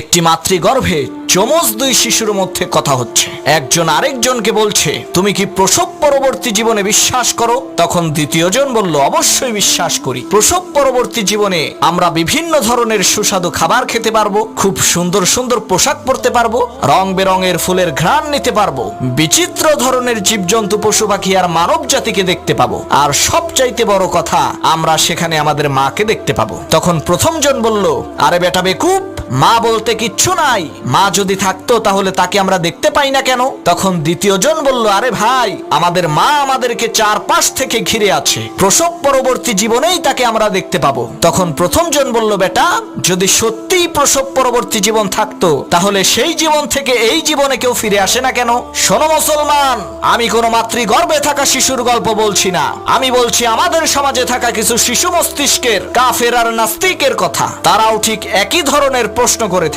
একটি মাতৃগর্ভে চমজ দুই শিশুর মধ্যে কথা হচ্ছে। একজন আরেকজনকে বলছে, তুমি কি প্রসব পরবর্তী জীবনে বিশ্বাস করো? তখন দ্বিতীয়জন বলল, অবশ্যই বিশ্বাস করি। প্রসব পরবর্তী জীবনে আমরা বিভিন্ন ধরনের সুস্বাদু খাবার খেতে পারব, খুব সুন্দর সুন্দর পোশাক পরতে পারব, রং বেরঙের ফুলের ঘ্রাণ নিতে পারব, বিচিত্র ধরনের জীবজন্তু, পশু পাখি আর মানব জাতিকে দেখতে পাবো, আর সবচাইতে বড় কথা, আমরা সেখানে আমাদের মাকে দেখতে পাবো। তখন প্রথমজন বলল, আরে বেটা বেকুব মা বলতে কিচ্ছু নাই। মা যদি থাকতো তাহলে তাকে আমরা দেখতে পাই না কেন? তখন দ্বিতীয়জন বলল, আরে ভাই, আমাদের মা আমাদেরকে চারপাশ থেকে ঘিরে আছে। প্রসব পরবর্তী জীবনেই তাকে আমরা দেখতে পাবো। তখন প্রথম জন বলল, বেটা, যদি সত্যিই প্রসব পরবর্তী জীবন থাকতো, তাহলে সেই জীবন থেকে এই জীবনে কেউ ফিরে আসে না কেন? শোনো মুসলমান, আমি কোনো মাতৃ গর্ভে থাকা শিশুর গল্প বলছি না। আমি বলছি আমাদের সমাজে থাকা কিছু শিশু মস্তিষ্কের, কাফের আর নাস্তিকের কথা। তারাও ঠিক একই ধরনের প্রশ্ন করে থাকে।